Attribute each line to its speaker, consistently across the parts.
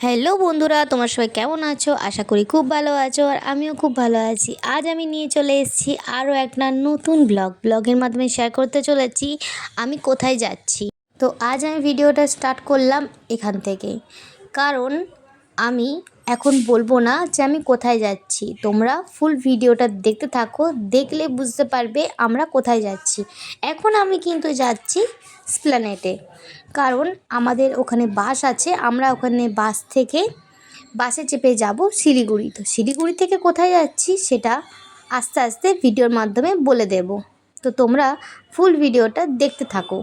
Speaker 1: Hello বন্ধুরা, তোমার সবাই কেমন আছো? আশা করি খুব ভালো আছো আর আমিও খুব ভালো আছি। আজ আমি নিয়ে চলে এসেছি আরও একটা নতুন ব্লগ। ব্লগের মাধ্যমে শেয়ার করতে চলেছি, আমি কোথায় যাচ্ছি? তো আজ আমি ভিডিওটা স্টার্ট করলাম এখান থেকে। কারণ আমি এখন বলব না যে আমি কোথায় যাচ্ছি। তোমরা ফুল ভিডিওটা দেখতে থাকো, দেখলে বুঝতে পারবে আমরা কোথায় যাচ্ছি। এখন আমি কিন্তু যাচ্ছি স্প্ল্যানেটে কারণ আমাদের ওখানে বাস আছে, আমরা ওখানে বাস থেকে বাসে চেপে যাব শিলিগুড়ি। তো শিলিগুড়ি থেকে কোথায় যাচ্ছি সেটা আস্তে আস্তে ভিডিওর মাধ্যমে বলে দেব। তো তোমরা ফুল ভিডিওটা দেখতে থাকো।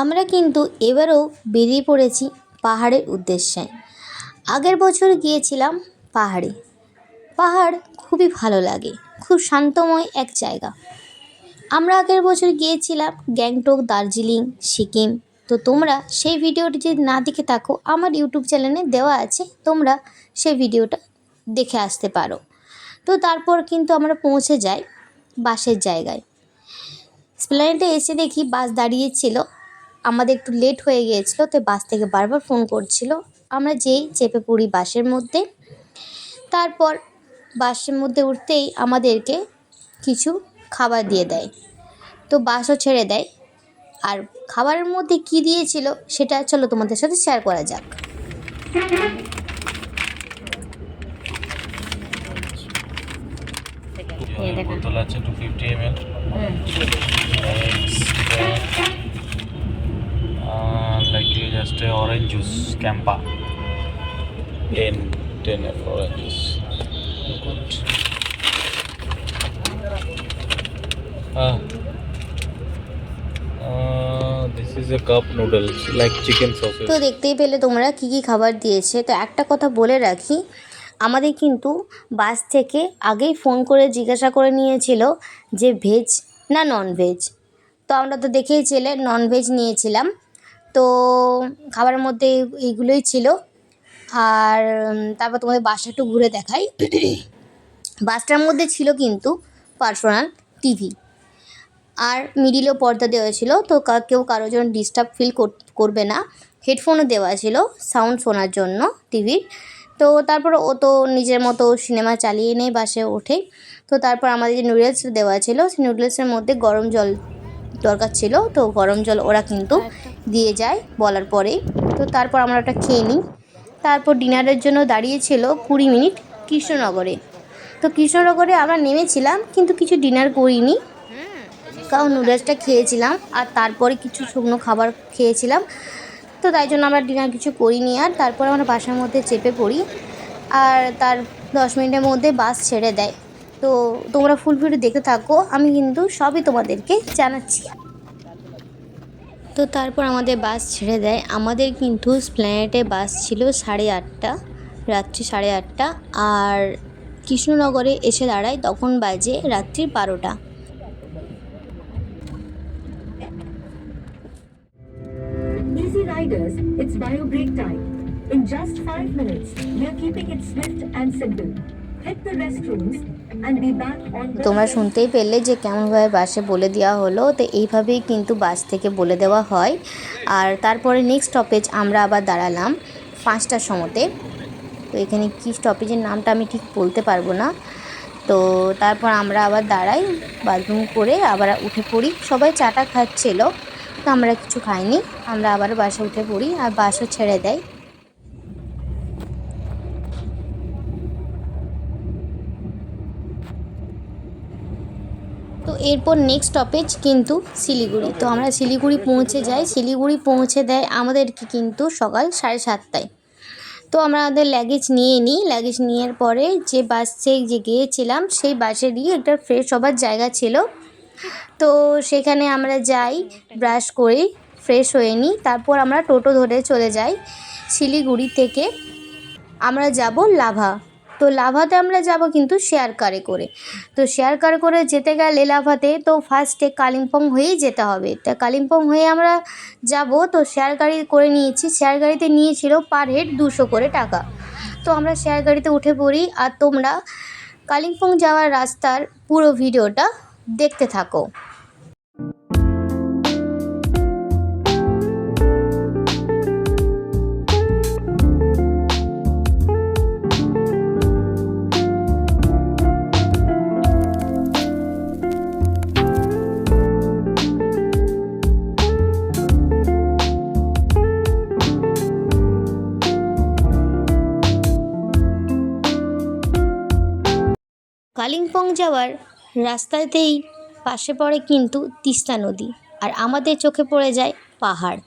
Speaker 1: আমরা কিন্তু এবারও বেরিয়ে পড়েছি পাহাড়ের উদ্দেশ্যে। আগের বছর গিয়েছিলাম পাহাড়ে। পাহাড় খুবই ভালো লাগে, খুব শান্তময় এক জায়গা। আমরা আগের বছর গিয়েছিলাম গ্যাংটক, দার্জিলিং, সিকিম। তো তোমরা সেই ভিডিওটি যদি না দেখে থাকো, আমার ইউটিউব চ্যানেলে দেওয়া আছে, তোমরা সেই ভিডিওটা দেখে আসতে পারো। তো তারপর কিন্তু আমরা পৌঁছে যাই বাসের জায়গায়। স্প্ল্যানেটে এসে দেখি বাস দাঁড়িয়েছিল আমাদের একটু লেট হয়ে গিয়েছিল, তো বাস থেকে বারবার ফোন করছিল। আমরা যেই চেপে পড়ি বাসের মধ্যে তারপর বাসের মধ্যে উঠতেই আমাদেরকে কিছু খাবার দিয়ে দেয়। তো বাসও ছেড়ে দেয়। আর খাবারের মধ্যে কি দিয়েছিল সেটা চলো তোমাদের সাথে শেয়ার করা যাক।
Speaker 2: বোতল আছে two fifty M L like just orange juice Campa ten ten F orange juice good this is a cup noodles like chicken sausages
Speaker 1: তো দেখতেই পেলে তোমরা কি কি খাবার দিয়েছে। তো একটা কথা বলে রাখি, আমাদের কিন্তু বাস থেকে আগেই ফোন করে জিজ্ঞাসা করে নিয়েছিল যে ভেজ না নন ভেজ তো আমরা তো দেখেই ছেলে নন ভেজ নিয়েছিলাম। তো খাবারের মধ্যে এইগুলোই ছিল। আর তারপর তোমাদের বাসটা একটু ঘুরে দেখাই। বাসটার মধ্যে ছিল কিন্তু পার্সোনাল টিভি। আর মিডিলেও পর্দা দেওয়া ছিল তো কেউ কারোর জন্য ডিস্টার্ব ফিল করবে না। হেডফোনও দেওয়া ছিল সাউন্ড শোনার জন্য টিভির। তো তারপর ও তো নিজের মতো সিনেমা চালিয়ে নেই বাসে ওঠে। তো তারপর আমাদের যে নুডলস দেওয়া ছিল সেই নুডলসের মধ্যে গরম জল দরকার ছিল তো গরম জল ওরা কিন্তু দিয়ে যায় বলার পরে। তো তারপর আমরা ওটা খেয়ে নিই। তারপর ডিনারের জন্য দাঁড়িয়েছিল কুড়ি মিনিট কৃষ্ণনগরে। তো কৃষ্ণনগরে আমরা নেমেছিলাম, কিন্তু কিছু ডিনার করিনি। কারণ নুডলসটা খেয়েছিলাম, আর তারপরে কিছু শুকনো খাবার খেয়েছিলাম। তো তাই জন্য আমরা ডিনার কিছু করিনি, আর তারপর আমরা বাসার মধ্যে চেপে পড়ি, আর তার দশ মিনিটের মধ্যে বাস ছেড়ে দেয়। তো তোমরা ফুল ভিডিও দেখতে থাকো, আমি কিন্তু সবই তোমাদেরকে জানাচ্ছি। তো তারপর আমাদের বাস ছেড়ে দেয়। আমাদের কিন্তু স্প্ল্যানেটে বাস ছিল সাড়ে আটটা রাত্রি সাড়ে আটটা। আর কৃষ্ণনগরে এসে দাঁড়ায় তখন বাজে রাত্রি বারোটা।
Speaker 3: In just five minutes, we are keeping it swift and simple. Hit the restrooms
Speaker 1: তোমরা শুনতেই পেলে যে কেমনভাবে বাসে বলে দেওয়া হলো, তো এইভাবেই কিন্তু বাস থেকে বলে দেওয়া হয়। আর তারপরে নেক্সট স্টপেজ আমরা আবার দাঁড়ালাম পাঁচটার সময়তে। তো এখানে কী স্টপেজের নামটা আমি ঠিক বলতে পারব না। তো তারপর আমরা আবার দাঁড়াই বাথরুম করে আবার উঠে পড়ি। সবাই চাটা খাচ্ছিল, তো আমরা কিছু খাইনি। আমরা আবার বাসে উঠে পড়ি আর বাসও ছেড়ে দেয় তো এরপর নেক্সট স্টপেজ কিন্তু শিলিগুড়ি। তো আমরা শিলিগুড়ি পৌঁছে যাই। শিলিগুড়ি পৌঁছে দেয় আমাদেরকে কিন্তু সকাল সাড়ে সাতটায়। তো আমরা আমাদের লাগেজ নিয়ে নিই। লাগেজ নেওয়ার পরে যে বাসে যে গিয়েছিলাম, সেই বাসে বাসেরই একটা ফ্রেশ হবার জায়গা ছিল। তো সেখানে আমরা যাই ব্রাশ করি ফ্রেশ হয়ে নিই। তারপর আমরা টোটো ধরে চলে যাই শিলিগুড়ি থেকে। আমরা যাব লাভা। তো লাভাতে আমরা যাব কিন্তু শেয়ার কারে করে। তো শেয়ার কার করে যেতে গেলে লাভাতে তো ফার্স্টে কালিম্পং হয়েই যেতে হবে। তা কালিম্পং হয়ে আমরা যাব, তো শেয়ার গাড়ি করে নিয়েছি। শেয়ার গাড়িতে নিয়েছিল পার হেড দুশো করে টাকা। তো আমরা শেয়ার গাড়িতে উঠে পড়ি আর তোমরা কালিম্পং যাওয়ার রাস্তার পুরো ভিডিওটা দেখতে থাকো। কালিম্পং যাওয়ার রাস্তাতেই পাশে পড়ে কিন্তু তিস্তা নদী আর আমাদের চোখে পড়ে যায় পাহাড়।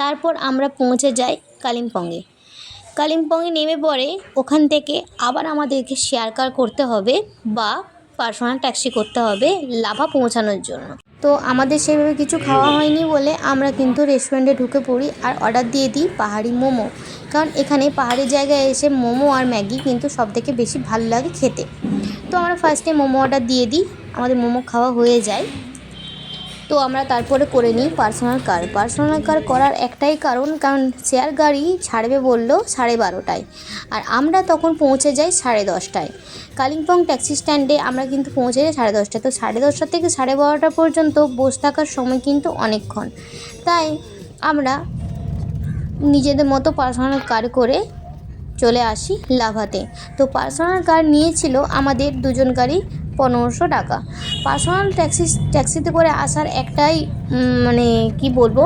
Speaker 1: তারপর আমরা পৌঁছে যাই কালিম্পংয়ে। কালিম্পংয়ে নেমে পড়ে ওখান থেকে আবার আমাদেরকে শেয়ার কার করতে হবে বা পার্সোনাল ট্যাক্সি করতে হবে লাভা পৌঁছানোর জন্য। তো আমাদের সেভাবে কিছু খাওয়া হয়নি বলে আমরা কিন্তু রেস্টুরেন্টে ঢুকে পড়ি আর অর্ডার দিয়ে দিই পাহাড়ি মোমো। কারণ এখানে পাহাড়ি জায়গায় এসে মোমো আর ম্যাগি কিন্তু সবথেকে বেশি ভালো লাগে খেতে। তো আমরা ফার্স্টে মোমো অর্ডার দিয়ে দিই। আমাদের মোমো খাওয়া হয়ে যায়। তো আমরা তারপরে করে নিই পার্সোনাল কার পার্সোনাল কার করার একটাই কারণ কারণ শেয়ার গাড়ি ছাড়বে বলল সাড়ে বারোটায়। আর আমরা তখন পৌঁছে যাই সাড়ে দশটায়। কালিম্পং ট্যাক্সি স্ট্যান্ডে আমরা কিন্তু পৌঁছে যাই সাড়ে দশটায়। তো সাড়ে দশটা থেকে সাড়ে বারোটা পর্যন্ত বসে থাকার সময় কিন্তু অনেকক্ষণ। তাই আমরা নিজেদের মতো পার্সোনাল কার করে চলে আসি লাভাতে। তো পার্সোনাল কার নিয়েছিল আমাদের দুজনকারই পনেরোশো টাকা। পার্সোনাল ট্যাক্সি ট্যাক্সিতে করে আসার একটাই মানে কি বলব,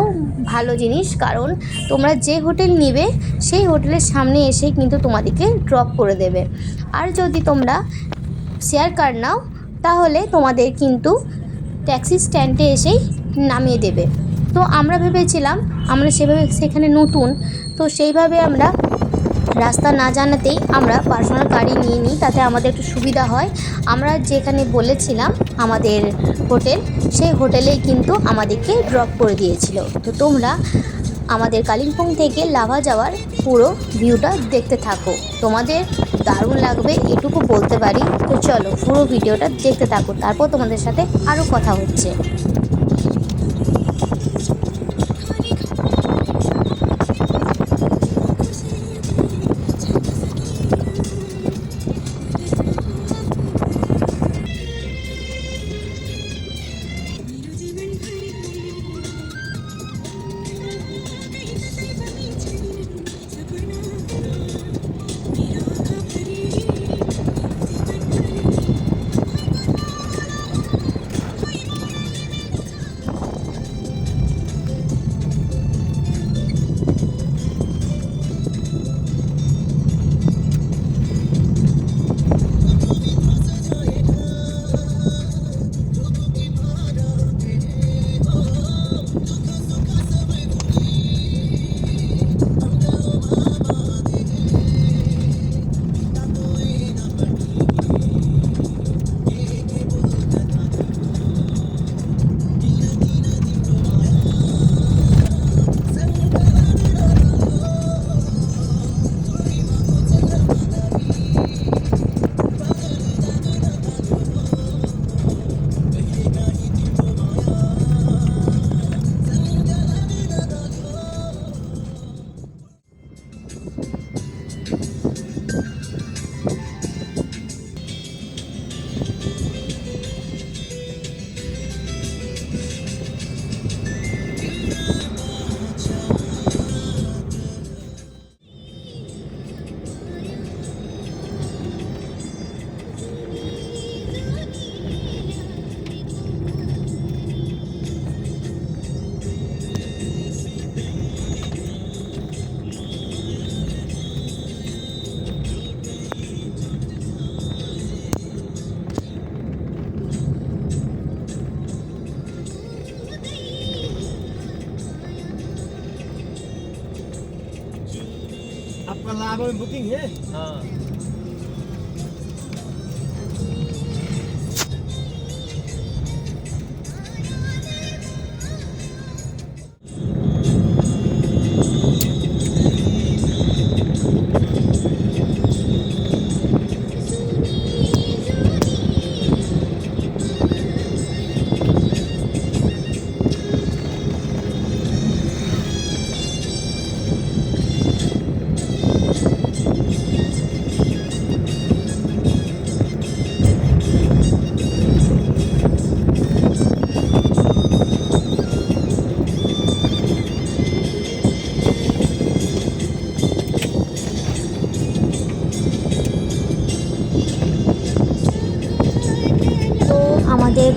Speaker 1: ভালো জিনিস, কারণ তোমরা যে হোটেল নিবে, সেই হোটেলের সামনে এসেই কিন্তু তোমাদেরকে ড্রপ করে দেবে। আর যদি তোমরা শেয়ার কার নাও, তাহলে তোমাদের কিন্তু ট্যাক্সি স্ট্যান্ডে এসেই নামিয়ে দেবে। তো আমরা ভেবেছিলাম, আমরা সেভাবে সেখানে নতুন, তো সেইভাবে আমরা রাস্তা না জানাতেই আমরা পার্সোনাল গাড়ি নিয়ে নিই, তাতে আমাদের একটু সুবিধা হয়। আমরা যেখানে বলেছিলাম আমাদের হোটেল, সেই হোটেলেই কিন্তু আমাদেরকে ড্রপ করে দিয়েছিল। তো তোমরা আমাদের কালিম্পং থেকে লাভা যাওয়ার পুরো ভিউটা দেখতে থাকো। তোমাদের দারুণ লাগবে, এটুকু বলতে পারি। তো চলো পুরো ভিডিওটা দেখতে থাকো, তারপর তোমাদের সাথে আরও কথা হচ্ছে।
Speaker 4: बुकिंग है
Speaker 2: हाँ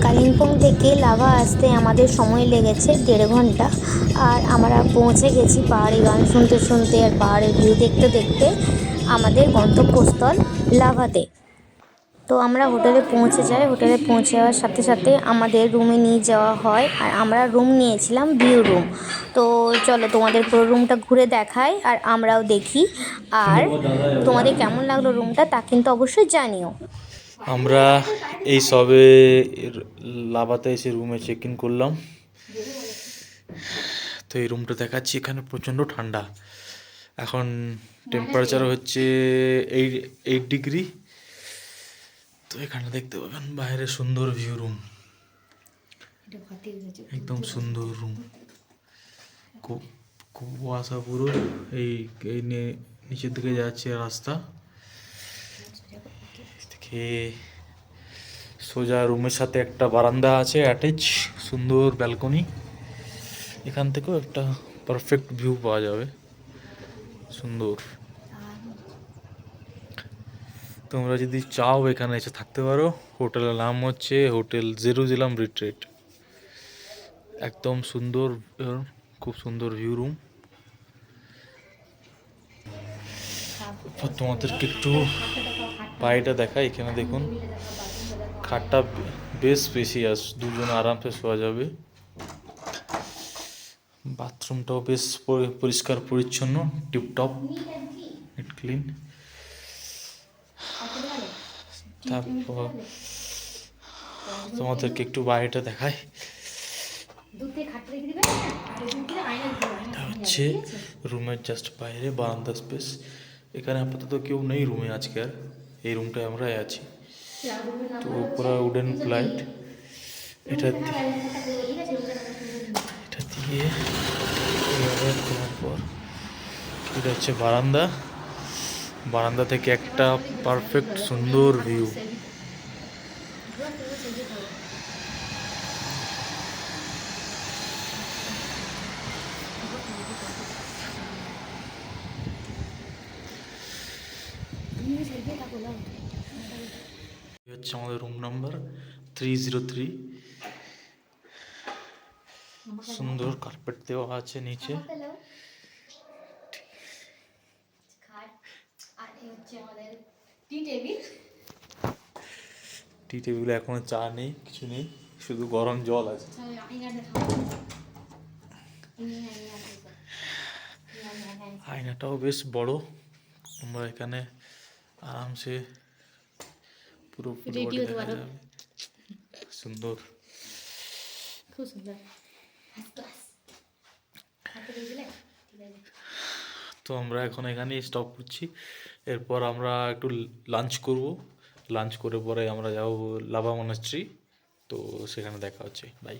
Speaker 1: কালিম্পং থেকে লাভা আসতে আমাদের সময় লেগেছে দেড় ঘণ্টা। আর আমরা পৌঁছে গেছি পাহাড়ে গান শুনতে শুনতে আর পাহাড়ের ভিউ দেখতে দেখতে আমাদের গন্তব্যস্থল লাভাতে। তো আমরা হোটেলে পৌঁছে যাই। হোটেলে পৌঁছে যাওয়ার সাথে সাথে আমাদের রুমে নিয়ে যাওয়া হয়। আর আমরা রুম নিয়েছিলাম ভিউ রুম তো চলো তোমাদের পুরো রুমটা ঘুরে দেখাই আর আমরাও দেখি। আর তোমাদের কেমন লাগল রুমটা তা কিন্তু অবশ্যই জানিও।
Speaker 2: আমরা এই সবে লাভাতে এসে রুমে চেক ইন করলাম। তো এই রুমটা দেখাচ্ছি এখানে প্রচণ্ড ঠান্ডা। এখন টেম্পারেচার হচ্ছে এই এইট ডিগ্রি তো এখানে দেখতে পাবেন বাইরে সুন্দর ভিউ রুম একদম সুন্দর রুম খুব খুব কুয়াশা পুরো। এই এই নিচের দিকে যাচ্ছে রাস্তা। থেকে সোজা রুমের সাথে একটা বারান্দা আছে অ্যাটাচ সুন্দর ব্যালকনি এখান থেকেও একটা পারফেক্ট ভিউ পাওয়া যাবে। সুন্দর। তোমরা যদি চাও এখানে এসে থাকতে পারো হোটেলের নাম হচ্ছে হোটেল জেরুজালাম রিট্রিট একদম সুন্দর খুব সুন্দর ভিউ রুম তোমাদেরকে একটু বাড়িটা দেখাই এখানে দেখুন। খাটটা বেশ স্পেসিয়াস দুজন আরামসে শোয়া যাবে। বাথরুমটাও বেশ পরি- পরিষ্কার, পরিচ্ছন্ন, টিপটপ নিট ক্লিন তারপর তোমাদেরকে একটু বাইরেটা দেখাই। এটা হচ্ছে রুমের জাস্ট বাইরে, বারান্দা স্পেস এখানে আপাতত কেউ নেই রুমে আজকে আর। এই রুমটায় আমরাই আছি। তো পুরো উডেন ফ্লাইট এটা এটা দিয়ে খোলার পর এটা হচ্ছে বারান্দা। বারান্দা থেকে একটা পারফেক্ট সুন্দর ভিউ হচ্ছে আমাদের room number three zero three সুন্দর কার্পেট দেওয়া আছে নিচে। টি টেবিলে এখনও চা নেই কিছু নেই শুধু গরম জল আছে। আয়নাটাও বেশ বড়। তোমরা এখানে আরামসে পুরো রেডিও দ্বারা। সুন্দর।
Speaker 1: খুব সুন্দর।
Speaker 2: তো আমরা এখন এখানেই স্টপ করছি। এরপর আমরা একটু লাঞ্চ করব। লাঞ্চ করে পরে আমরা যাব লাভা মনাস্ট্রি তো সেখানে দেখা হচ্ছে। বাই